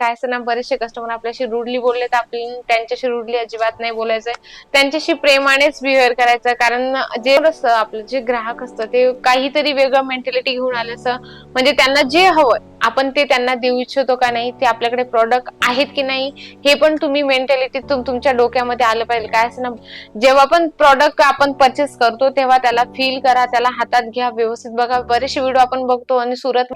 काय असं ना बरेचसे कस्टमर आपल्याशी रुडली बोलले तर आपण त्यांच्याशी रुडली अजिबात नाही बोलायचंय. त्यांच्याशी प्रेमानेच बिहेव्हिअर करायचं. कारण जे असतं आपलं जे ग्राहक असतं ते काहीतरी वेगळं मेंटॅलिटी घेऊन आलं असं. म्हणजे त्यांना जे हवं आपण ते त्यांना देऊ इच्छितो का नाही ते आपल्याकडे प्रॉडक्ट आहेत की नाही हे पण तुम्ही मेंटॅलिटी तुमच्या डोक्यामध्ये आलं पाहिजे. काय असं ना जेव्हा पण प्रॉडक्ट आपण परचेस करतो तेव्हा त्याला फील करा त्याला हातात घ्या व्यवस्थित बघा. बरेचसे व्हिडिओ आपण बघतो आणि सुरत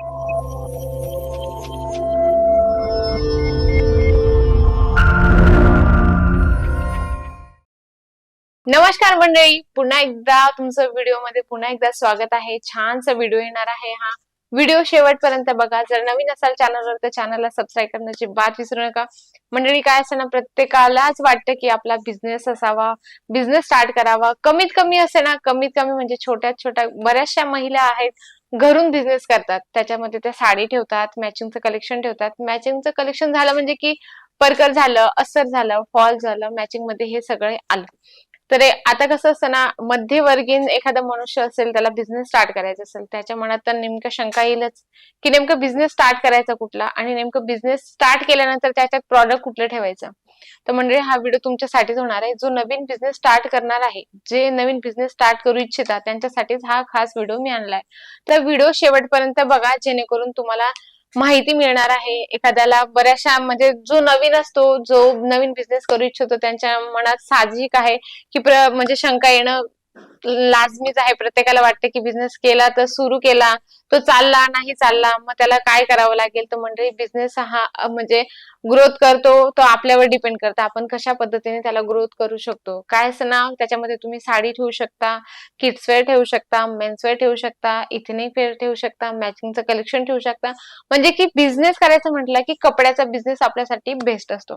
नमस्कार मंडळी पुन्हा एकदा तुमचं व्हिडिओमध्ये पुन्हा एकदा स्वागत आहे. छानसा व्हिडिओ येणार आहे हा. व्हिडिओ शेवटपर्यंत बघा. जर नवीन असाल चॅनलवर तर चॅनलला सबस्क्राईब करण्याची बात विसरू नका. मंडळी काय असं ना प्रत्येकालाच वाटतं की आपला बिझनेस असावा बिझनेस स्टार्ट करावा. कमीत कमी असे ना कमीत कमी म्हणजे छोट्या छोट्या बऱ्याचशा महिला आहेत घरून बिझनेस करतात. त्याच्यामध्ये त्या साडी ठेवतात मॅचिंगचं कलेक्शन ठेवतात. मॅचिंगचं कलेक्शन झालं म्हणजे की परकर झालं अस्तर झालं फॉल झालं मॅचिंगमध्ये हे सगळे आलं. तर आता कसं असतं ना मध्यवर्गीय एखादा मनुष्य असेल त्याला बिझनेस स्टार्ट करायचा असेल त्याच्या मनात तर नेमकं शंका येईलच की नेमकं बिझनेस स्टार्ट करायचा कुठला आणि नेमकं बिझनेस स्टार्ट केल्यानंतर त्याच्यात प्रॉडक्ट कुठलं ठेवायचं? तर म्हणजे हा व्हिडिओ तुमच्यासाठीच होणार आहे. जो नवीन बिझनेस स्टार्ट करणार आहे जे नवीन बिझनेस स्टार्ट करू इच्छिता त्यांच्यासाठीच हा खास व्हिडिओ मी आणलाय. तर व्हिडिओ शेवटपर्यंत बघा जेणेकरून तुम्हाला माहिती मिळणार आहे. एखाद्याला बऱ्याचशा म्हणजे जो नवीन असतो जो नवीन बिझनेस करू इच्छितो त्यांच्या मनात साहजिक आहे की प्र म्हणजे शंका येणं लाजमीच आहे. प्रत्येकाला वाटतं की बिझनेस केला तर सुरू केला. तो चालला नाही चालला मग त्याला काय करावं लागेल? तर म्हणजे बिझनेस हा म्हणजे ग्रोथ करतो तो आपल्यावर डिपेंड करतो. आपण कशा पद्धतीने त्याला ग्रोथ करू शकतो? काय असं ना त्याच्यामध्ये तुम्ही साडी ठेवू शकता किड्सवेअर ठेवू शकता मेन्सवेअर ठेवू शकता इथेनिक वेअर ठेवू शकता मॅचिंगचं कलेक्शन ठेवू शकता. म्हणजे की बिझनेस करायचं म्हटलं की कपड्याचा बिझनेस आपल्यासाठी बेस्ट असतो.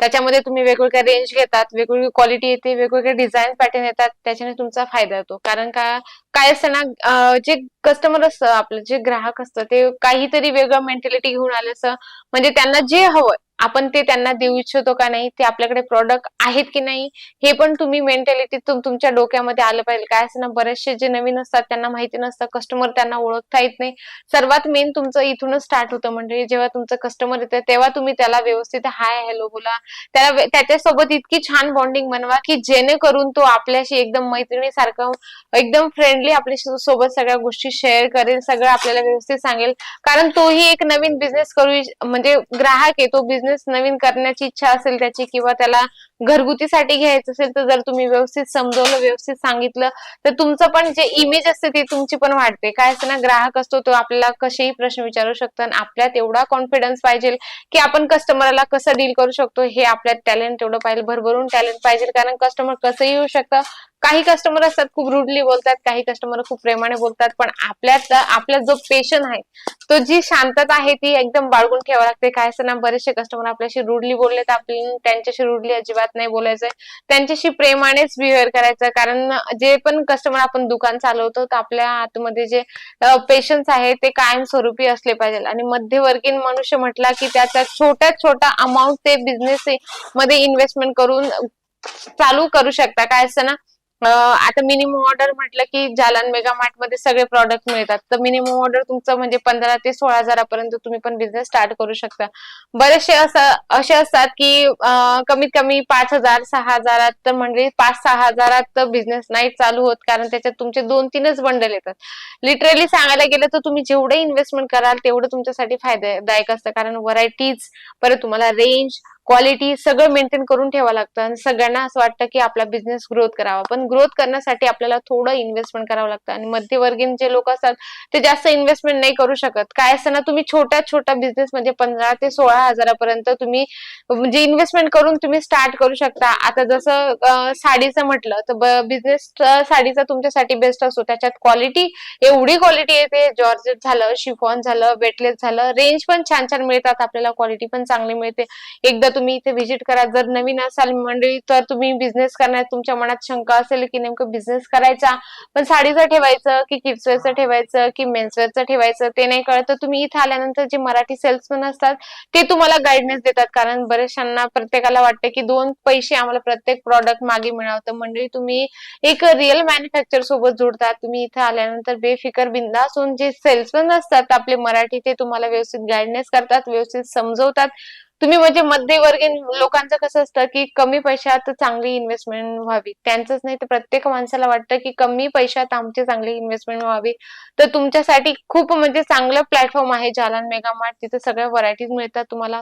त्याच्यामध्ये तुम्ही वेगवेगळ्या रेंज घेतात वेगवेगळी क्वालिटी येते वेगवेगळे डिझाईन पॅटर्न येतात. त्याच्याने तुमचा फायदा फायदा होतो. कारण का काय असतं ना जे कस्टमर असतं आपलं जे ग्राहक असतं ते काहीतरी वेगळं मेंटॅलिटी घेऊन आले असं म्हणजे त्यांना जे हवं आपण ते त्यांना देऊ इच्छितो का नाही? ते आपल्याकडे प्रॉडक्ट आहेत की नाही? हे पण तुम्ही मेंटॅलिटी तुमच्या डोक्यामध्ये आलं पाहिजे. काय असं ना बरेचसे जे नवीन असतात त्यांना माहिती नसतं. कस्टमर त्यांना ओळखता येत नाही. सर्वात मेन तुमचं इथूनच स्टार्ट होतं. म्हणजे जेव्हा तुमचं कस्टमर येतं तेव्हा तुम्ही त्याला व्यवस्थित हाय हॅलो बोला. त्याला त्याच्यासोबत इतकी छान बॉन्डिंग बनवा की जेणेकरून तो आपल्याशी एकदम मैत्रिणीसारखं एकदम फ्रेंडली आपल्यासोबत सगळ्या गोष्टी शेअर करेल सगळं आपल्याला व्यवस्थित सांगेल. कारण तोही एक नवीन बिझनेस करू म्हणजे ग्राहक आहे तो बिझनेस नवीन करण्याची इच्छा असेल त्याची किंवा त्याला घरगुतीसाठी घ्यायचं असेल तर जर तुम्ही व्यवस्थित समजवलं व्यवस्थित सांगितलं तर तुमचं पण जे इमेज असते ती तुमची पण वाढते. काय असतं ना ग्राहक असतो तो आपल्याला कसेही प्रश्न विचारू शकतो आणि आपल्यात एवढा कॉन्फिडन्स पाहिजे की आपण कस्टमरला कसं डील करू शकतो हे आपल्यात टॅलेंट एवढं पाहिजे भरभरून टॅलेंट पाहिजे कारण कस्टमर कसंही येऊ शकतं. काही कस्टमर असतात खूप रुडली बोलतात काही कस्टमर खूप प्रेमाने बोलतात पण आपल्यात आपला जो पेशन आहे तो जी शांतता आहे ती एकदम बाळगून ठेवावी लागते. काय असं ना बरेचसे कस्टमर आपल्याशी रुडली बोलले तर आपण त्यांच्याशी रुडली अजिबात नाही बोलायचंय. त्यांच्याशी प्रेमानेच बिहेव्हिअर करायचं. कारण जे पण कस्टमर आपण दुकान चालवतो तर आपल्या आतमध्ये जे पेशन्स आहे ते कायमस्वरूपी असले पाहिजे आणि मध्यवर्गीय मनुष्य म्हटला की त्याचा छोट्यात छोटा अमाऊंट ते बिझनेस मध्ये इन्व्हेस्टमेंट करून चालू करू शकता. काय असतं ना आता मिनिमम ऑर्डर म्हटलं की जालन मेगा मार्टमध्ये सगळे प्रॉडक्ट मिळतात. तर मिनिमम ऑर्डर तुमचं म्हणजे पंधरा ते सोळा हजारापर्यंत तुम्ही पण बिझनेस स्टार्ट करू शकता. बरेचसे असं असे असतात की कमीत कमी पाच हजार सहा हजारात तर म्हणजे पाच सहा हजारात बिझनेस नाही चालू होत. कारण त्याच्यात तुमचे दोन तीनच बंडल येतात. लिटरली सांगायला गेलं तर तुम्ही जेवढे इन्व्हेस्टमेंट कराल तेवढं तुमच्यासाठी फायदादायक असतं. कारण व्हरायटीज परत तुम्हाला रेंज क्वालिटी सगळं मेंटेन करून ठेवावं लागतं. आणि सगळ्यांना असं वाटतं की आपला बिझनेस ग्रोथ करावा. पण ग्रोथ करण्यासाठी आपल्याला थोडं इन्व्हेस्टमेंट करावं लागतं. आणि मध्यवर्गीय जे लोक असतात ते जास्त इन्व्हेस्टमेंट नाही करू शकत. काय असतं ना तुम्ही छोट्या छोट्या बिझनेस म्हणजे पंधरा ते सोळा हजारापर्यंत तुम्ही म्हणजे इन्व्हेस्टमेंट करून तुम्ही स्टार्ट करू शकता. आता जसं साडीचं म्हटलं तर बिझनेस साडीचा तुमच्यासाठी बेस्ट असतो. त्याच्यात क्वालिटी एवढी क्वालिटी येते. जॉर्जेट झालं शिफॉन झालं वेटलेस झालं. रेंज पण छान छान मिळतात आपल्याला. क्वालिटी पण चांगली मिळते. एकदा तुम्ही इथे व्हिजिट करा. जर नवीन असाल मंडळी तर तुम्ही बिझनेस करण्यात तुमच्या मनात शंका असेल की नेमकं बिझनेस करायचा. पण साडीचं ठेवायचं की किड्सवेअरचं ठेवायचं की मेन्सवेअरचं ठेवायचं ते नाही कळत. तर तुम्ही इथे आल्यानंतर जे मराठी सेल्समन असतात ते तुम्हाला गाईडनेस देतात. कारण बऱ्याचशांना प्रत्येकाला वाटतं की दोन पैसे आम्हाला प्रत्येक प्रॉडक्ट मागे मिळावतं मंडळी तुम्ही एक रिअल मॅन्युफॅक्चर सोबत जोडतात. तुम्ही इथे आल्यानंतर बेफिकर बिंदास होऊन जे सेल्समन असतात आपले मराठी ते तुम्हाला व्यवस्थित गाईडनेस करतात व्यवस्थित समजवतात. तुम्ही म्हणजे मध्यवर्गीय लोकांचं कसं असतं की कमी पैशात चांगली इन्व्हेस्टमेंट व्हावी. त्यांचंच नाही तर प्रत्येक माणसाला वाटतं की कमी पैशात आमची चांगली इन्व्हेस्टमेंट व्हावी. तर तुमच्यासाठी खूप म्हणजे चांगलं प्लॅटफॉर्म आहे जालन मेगा मार्ट तिथे सगळ्या व्हरायटीज मिळतात तुम्हाला.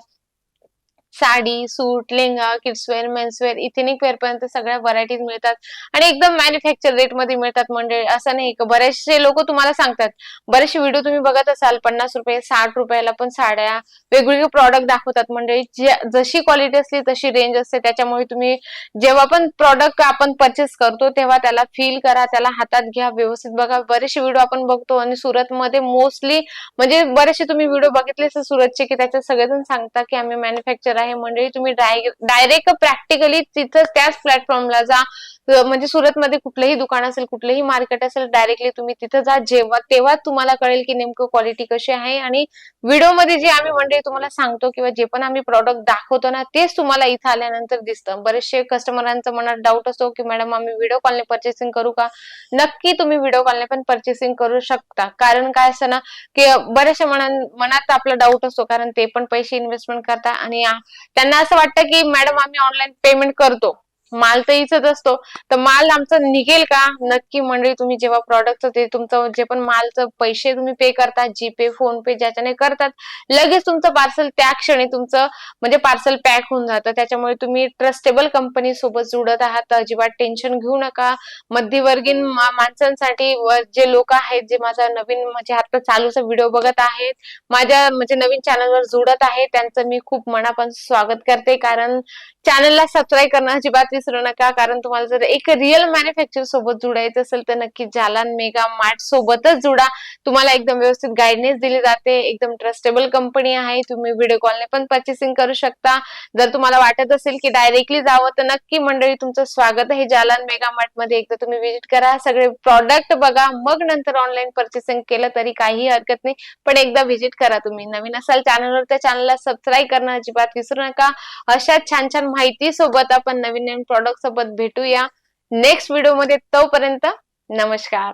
Sari suit lehenga kidswear menswear ethnic wear पर्यंत सगळ्या व्हरायटीज मिळतात. आणि एकदम मॅन्युफॅक्चर रेटमध्ये मिळतात म्हणजे असं नाही का? बरेचसे लोक तुम्हाला सांगतात बरेचसे व्हिडिओ तुम्ही बघत असाल पन्नास रुपये साठ रुपयाला पण साड्या वेगवेगळे प्रॉडक्ट दाखवतात म्हणजे जशी क्वालिटी असली तशी रेंज असते. त्याच्यामुळे तुम्ही जेव्हा पण प्रॉडक्ट आपण परचेस करतो तेव्हा त्याला फील करा त्याला हातात घ्या व्यवस्थित बघा. बरेचसे व्हिडिओ आपण बघतो आणि सुरतमध्ये मोस्टली म्हणजे बरेचसे तुम्ही व्हिडिओ बघितले सुरतचे की त्याच्यात सगळेजण सांगतात की आम्ही मॅन्युफॅक्चर आहे. मंडळी तुम्ही डायरेक्ट प्रॅक्टिकली तिथं त्याच प्लॅटफॉर्मला जा. म्हणजे सुरतमध्ये कुठलंही दुकान असेल कुठलंही मार्केट असेल डायरेक्टली तुम्ही तिथं जा जेव्हा तेव्हा तुम्हाला कळेल की नेमकं क्वालिटी कशी आहे. आणि व्हिडिओमध्ये जे आम्ही म्हणजे तुम्हाला सांगतो किंवा जे पण आम्ही प्रॉडक्ट दाखवतो ना तेच तुम्हाला इथं आल्यानंतर दिसतं. बरेचसे कस्टमरांचं मनात डाऊट असतो की मॅडम आम्ही व्हिडिओ कॉलने परचेसिंग करू का? नक्की तुम्ही व्हिडिओ कॉलने पण परचेसिंग करू शकता. कारण काय असतं ना की बऱ्याचशा मनात आपला डाऊट असतो कारण ते पण पैसे इन्व्हेस्टमेंट करता आणि त्यांना असं वाटतं की मॅडम आम्ही ऑनलाईन पेमेंट करतो. माल तर इथंच असतो. तर माल आमचा निघेल का? नक्की मंडळी तुम्ही जेव्हा प्रॉडक्ट ते तुमचं जे पण मालचं पैसे तुम्ही पे करता जीपे फोन पे ज्याच्याने करतात लगेच तुमचं पार्सल त्या क्षणी तुमचं म्हणजे पार्सल पॅक होऊन जातं. त्याच्यामुळे तुम्ही ट्रस्टेबल कंपनी सोबत जुडत आहात. अजिबात टेन्शन घेऊ नका. मध्यवर्गीय माणसांसाठी जे लोक आहेत जे माझा नवीन म्हणजे आता चालूचा व्हिडिओ बघत आहेत माझ्या म्हणजे नवीन चॅनलवर जुडत आहे त्यांचं मी खूप मनापासून स्वागत करते. कारण चॅनलला सबस्क्राईब करणं अजिबात विसरू नका. कारण तुम्हाला जर एक रिअल मॅन्युफॅक्चर सोबत जुडायचं असेल तर नक्की जालान मेगा मार्ट सोबतच जुडा. तुम्हाला एकदम व्यवस्थित गायडन्स दिली जाते. एकदम ट्रस्टेबल कंपनी आहे. तुम्ही व्हिडिओ कॉलने पण पर्चेसिंग करू शकता. जर तुम्हाला वाटत असेल की डायरेक्टली जावं तर नक्की मंडळी तुमचं स्वागत आहे जालान मेगा मार्टमध्ये. एकदा तुम्ही व्हिजिट करा. सगळे प्रॉडक्ट बघा. मग नंतर ऑनलाईन पर्चेसिंग केलं तरी काही हरकत नाही. पण एकदा व्हिजिट करा तुम्ही. नवीन असाल चॅनलवर त्या चॅनलला सबस्क्राईब करणं अजिबात विसरू नका. अशा छान छान माहिती सोबत आपण नवीन नवीन प्रॉडक्ट सोबत भेटूया. नेक्स्ट व्हिडिओमध्ये तोपर्यंत नमस्कार.